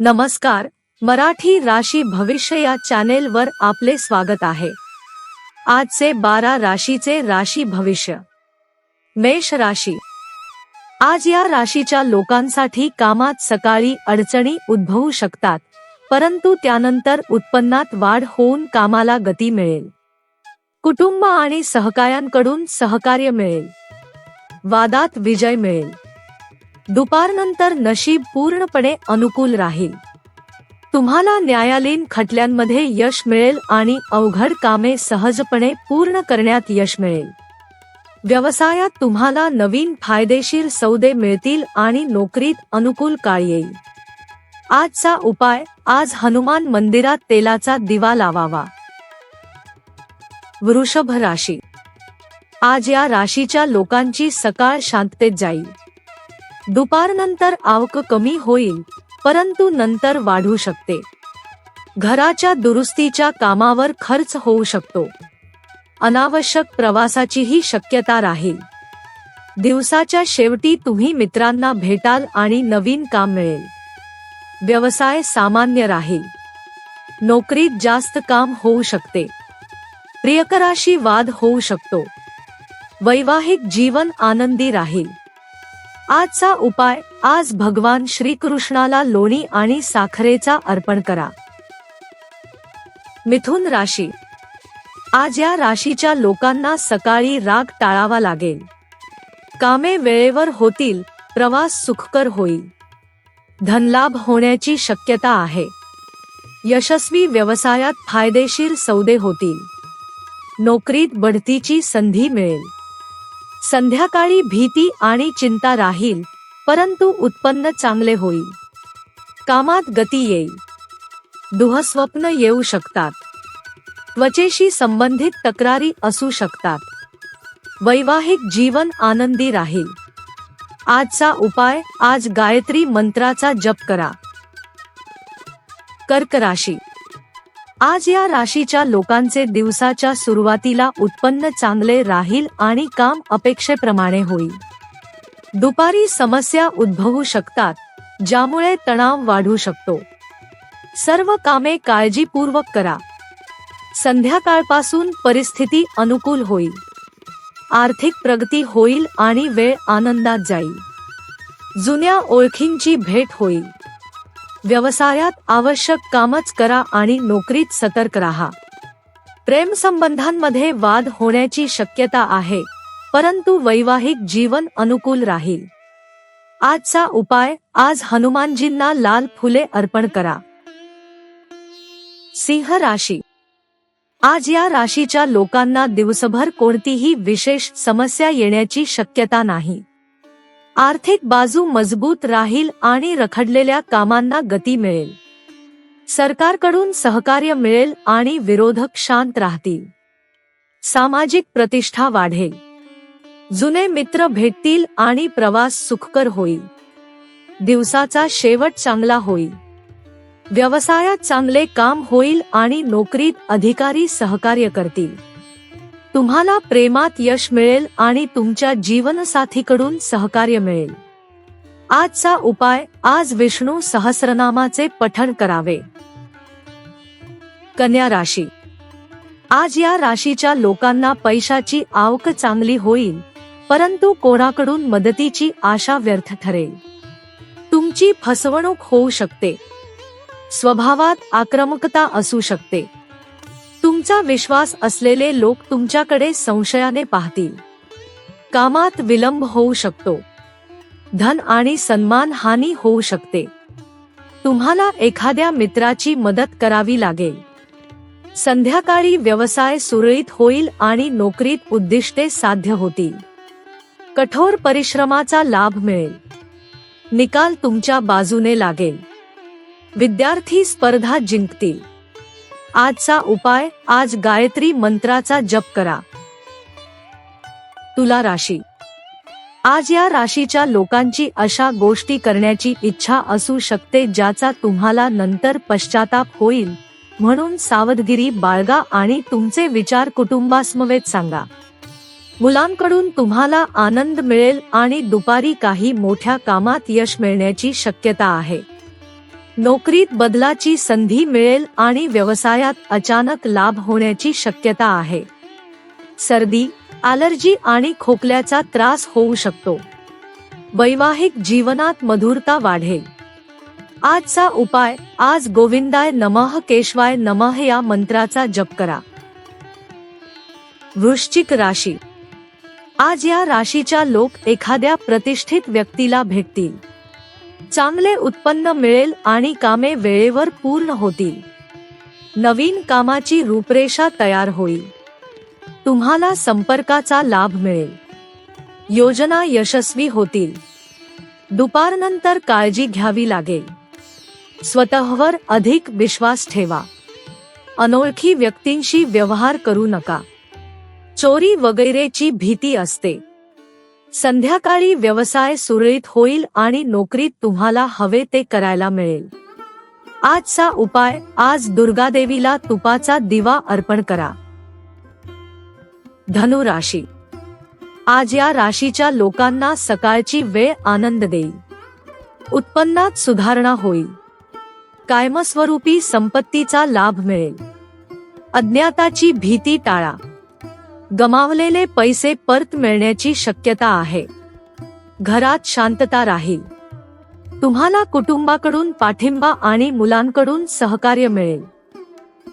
नमस्कार मराठी राशी भविष्य या चॅनेलवर आपले स्वागत आहे. आजचे बारा राशीचे राशी भविष्य. मेष राशी. आज या राशीच्या लोकांसाठी कामात सकाळी अडचणी उद्भवू शकतात परंतु त्यानंतर उत्पन्नात वाढ होऊन कामाला गती मिळेल. कुटुंब आणि सहकाऱ्यांकडून सहकार्य मिळेल. वादात विजय मिळेल. दुपारनंतर नशीब पूर्णपणे अनुकूल राहील. तुम्हाला न्यायालयीन खटल्यांमध्ये यश मिळेल आणि अवघड कामे सहजपणे पूर्ण करण्यात यश मिळेल. व्यवसायात तुम्हाला नवीन फायदेशीर सौदे मिळतील आणि नोकरीत अनुकूल काळ येईल. आजचा उपाय आज हनुमान मंदिरात तेलाचा दिवा लावावा. वृषभ राशी. आज या राशीच्या लोकांची सकाळ शांततेत जाईल. दुपारनंतर आवक कमी होईल परंतु नंतर वाढू शकते. घराच्या दुरुस्तीच्या कामावर खर्च होऊ शकतो. अनावश्यक प्रवासाचीही शक्यता राहील. दिवसाच्या शेवटी तुम्ही मित्रांना भेटाल आणि नवीन काम मिळेल. व्यवसाय सामान्य राहील. नोकरीत जास्त काम होऊ शकते. प्रियकराशी वाद होऊ शकतो. वैवाहिक जीवन आनंदी राहील. आजचा उपाय आज भगवान श्रीकृष्णाला लोणी आणि साखरेचा अर्पण करा. मिथुन राशी. आज या राशीच्या लोकांना सकाळी राग टाळावा लागेल. कामे वेळेवर होतील प्रवास सुखकर होईल. धनलाभ होण्याची शक्यता आहे. यशस्वी व्यवसायात फायदेशीर सौदे होतील. नोकरीत बढतीची संधी मिळेल. संध्याकाळी भीती आणि चिंता राहील परंतु उत्पन्न चांगले होईल. कामात गती येईल. दुःस्वप्न येऊ शकतात. त्वचेशी संबंधित तक्रारी असू शकतात. वैवाहिक जीवन आनंदी राहील. आजचा उपाय आज गायत्री मंत्राचा जप करा. कर्क राशी आज या राशीच्या लोकांचे दिवसाच्या सुरुवातीला उत्पन्न चांगले राहील आणि काम अपेक्षेप्रमाणे होईल. दुपारी समस्या उद्भवू शकतात ज्यामुळे तणाव वाढू शकतो. सर्व कामे काळजीपूर्वक करा. संध्याकाळपासून परिस्थिती अनुकूल होईल. आर्थिक प्रगती होईल आणि वेळ आनंदात जाईल. जुन्या ओळखींची भेट होईल. व्यवसायात आवश्यक कामच करा आणि नोकरीत सतर्क राहा. प्रेम संबंधांमध्ये वाद होण्याची शक्यता आहे परंतु वैवाहिक जीवन अनुकूल राहील. आजचा उपाय आज हनुमानजींना लाल फुले अर्पण करा. सिंह राशी. आज या राशीच्या लोकांना दिवसभर कोणतीही विशेष समस्या येण्याची शक्यता नाही. आर्थिक बाजू मजबूत राहील आणि रखडलेल्या कामांना गती मिळेल. सरकारकडून सहकार्य मिळेल आणि विरोधक शांत राहतील. सामाजिक प्रतिष्ठा वाढेल. जुने मित्र भेटतील आणि प्रवास सुखकर होईल. दिवसाचा शेवट चांगला होईल. व्यवसायात चांगले काम होईल आणि नोकरीत अधिकारी सहकार्य करतील. तुम्हाला प्रेमात यश मिळेल आणि तुमच्या जीवनसाथीकडून सहकार्य मिळेल. आजचा उपाय आज विष्णू सहस्रनामाचे पठण करावे. कन्या राशी. आज या राशीच्या लोकांना पैशाची आवक चांगली होईल परंतु कोणाकडून मदतीची आशा व्यर्थ ठरेल. तुमची फसवणूक होऊ शकते. स्वभावात आक्रमकता असू शकते. तुमचा विश्वास असलेले लोक तुमच्याकडे संशयाने पाहतील. कामात विलंब होऊ शकतो. धन आणि सन्मान हानी होऊ शकते. तुम्हाला एखाद्या मित्राची मदत करावी लागेल. संध्याकाळी व्यवसाय सुरळीत होईल आणि नोकरीत उद्दिष्टे साध्य होतील. कठोर परिश्रमाचा लाभ मिळेल. निकाल तुमच्या बाजूने लागेल. विद्यार्थी स्पर्धा जिंकतील. आजचा उपाय आज गायत्री मंत्राचा जप करा. तुला राशी. आज या राशीच्या लोकांची अशा गोष्टी करण्याची इच्छा असू शकते ज्याचा तुम्हाला नंतर पश्चाताप होईल. म्हणून सावधगिरी बाळगा आणि तुमचे विचार कुटुंबासमवेत सांगा. मुलांकडून तुम्हाला आनंद मिळेल आणि दुपारी काही मोठ्या कामात यश मिळण्याची शक्यता आहे. नोकरीत बदलाची संधी मिळेल आणि व्यवसायात अचानक लाभ होण्याची शक्यता आहे. सर्दी ॲलर्जी आणि खोकल्याचा त्रास होऊ शकतो. वैवाहिक जीवनात मधुरता वाढेल. आजचा उपाय आज गोविंदाय नमः केशवाय नमः या मंत्राचा जप करा. वृश्चिक राशी. आज या राशीच्या लोक एखाद्या प्रतिष्ठित व्यक्तीला भेटतील. चांगले उत्पन्न मिळेल आणि कामे वेळेवर पूर्ण होतील. नवीन कामाची रूपरेषा तयार होईल. तुम्हाला संपर्काचा लाभ मिळेल. योजना यशस्वी होतील. दुपारनंतर काळजी घ्यावी लागेल. स्वतःवर अधिक विश्वास ठेवा. अनोळखी व्यक्तींशी व्यवहार करू नका. चोरी वगैरेची भीती असते. संध्याकाळी व्यवसाय सुरळीत होईल आणि नोकरीत तुम्हाला हवे ते करायला मिळेल. आजचा उपाय आज दुर्गादेवीला तुपाचा दिवा अर्पण करा. धनु राशी आज या राशीच्या लोकांना सकाळची वेळ आनंद देईल. उत्पन्नात सुधारणा होईल. कायमस्वरूपी संपत्तीचा लाभ मिळेल. अज्ञाताची भीती टाळा. गमावलेले पैसे परत मिळण्याची शक्यता आहे. घरात शांतता राहील. तुम्हाला कुटुंबाकडून पाठिंबा आणि मुलांकडून सहकार्य मिळेल.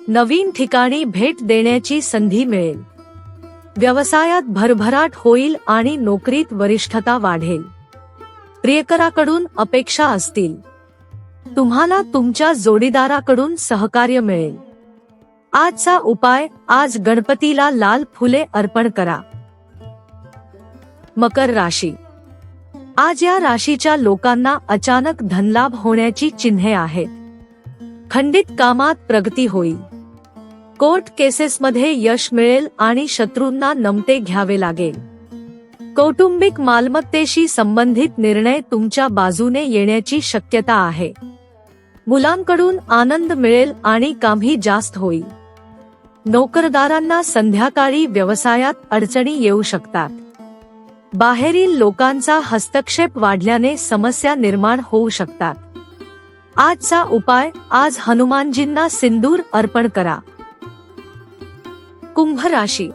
नवीन ठिकाणी भेट देण्याची संधी मिळेल. व्यवसायात भरभराट होईल आणि नोकरीत वरिष्ठता वाढेल. प्रियकराकडून अपेक्षा असतील. तुम्हाला तुमच्या जोडीदाराकडून सहकार्य मिळेल. आजचा उपाय आज गणपतीला लाल फुले अर्पण करा. मकर राशी. आज या राशीच्या लोकांना अचानक धनलाभ होण्याची चिन्हे आहेत. खंडित कामात प्रगती होईल. कोर्ट केसेसमध्ये यश मिळेल आणि शत्रूंना नमते घ्यावे लागेल. कौटुंबिक मालमत्तेशी संबंधित निर्णय तुमच्या बाजूने येण्याची शक्यता आहे. मुलांकडून आनंद मिळेल आणि कामही जास्त होईल. नोकरदारांना संध्याकाळी व्यवसायात अडचणी येऊ शकतात. बाहेरील लोकांचा हस्तक्षेप वाढल्याने समस्या निर्माण होऊ शकतात. आजचा उपाय आज हनुमानजींना सिंदूर अर्पण करा. कुंभ राशी.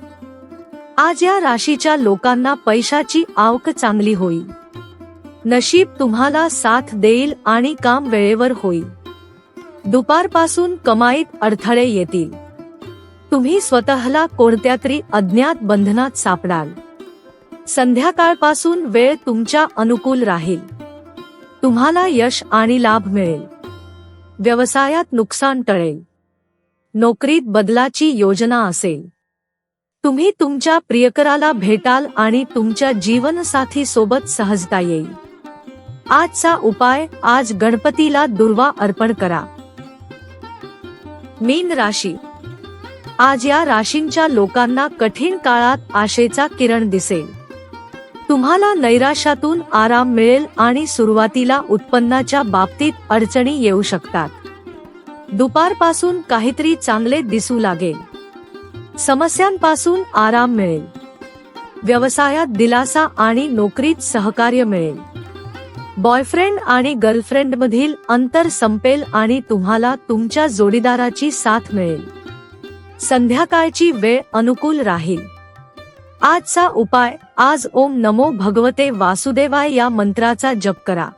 आज या राशीच्या लोकांना पैशाची आवक चांगली होईल. नशीब तुम्हाला साथ देईल आणि काम वेळेवर होईल. दुपारपासून कमाईत अडथळे येतील. तुम्ही स्वतःला कोणत्या तरी अज्ञात बंधनात सापडाल. संध्याकाळपासून वेळ तुमच्या अनुकूल राहील. तुम्हाला यश आणि लाभ मिळेल. व्यवसायात नुकसान टळेल. नोकरीत बदलाची योजना असेल. तुम्ही तुमच्या प्रियकराला भेटाल आणि तुमच्या जीवनसाथी सोबत सहजता येईल. आजचा उपाय आज गणपतीला दुर्वा अर्पण करा. मीन राशी आज या राशींच्या लोकांना कठीण काळात आशेचा किरण दिसेल. तुम्हाला नैराश्यातून आराम मिळेल आणि सुरुवातीला उत्पन्नाच्या बाबतीत अडचणी येऊ शकतात. दुपारपासून काहीतरी चांगले दिसू लागेल. समस्यांपासून आराम मिळेल. व्यवसायात दिलासा आणि नोकरीत सहकार्य मिळेल. बॉयफ्रेंड आणि गर्लफ्रेंड मधील अंतर संपेल आणि तुम्हाला तुमच्या जोडीदाराची साथ मिळेल. संध्याकाळची वेळ अनुकूल राहील. आजचा उपाय आज ओम नमो भगवते वासुदेवाय या मंत्राचा जप करा.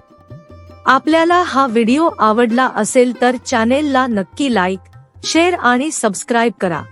आपल्याला हा व्हिडिओ आवडला असेल तर चॅनेलला नक्की लाईक शेअर आणि सबस्क्राईब करा.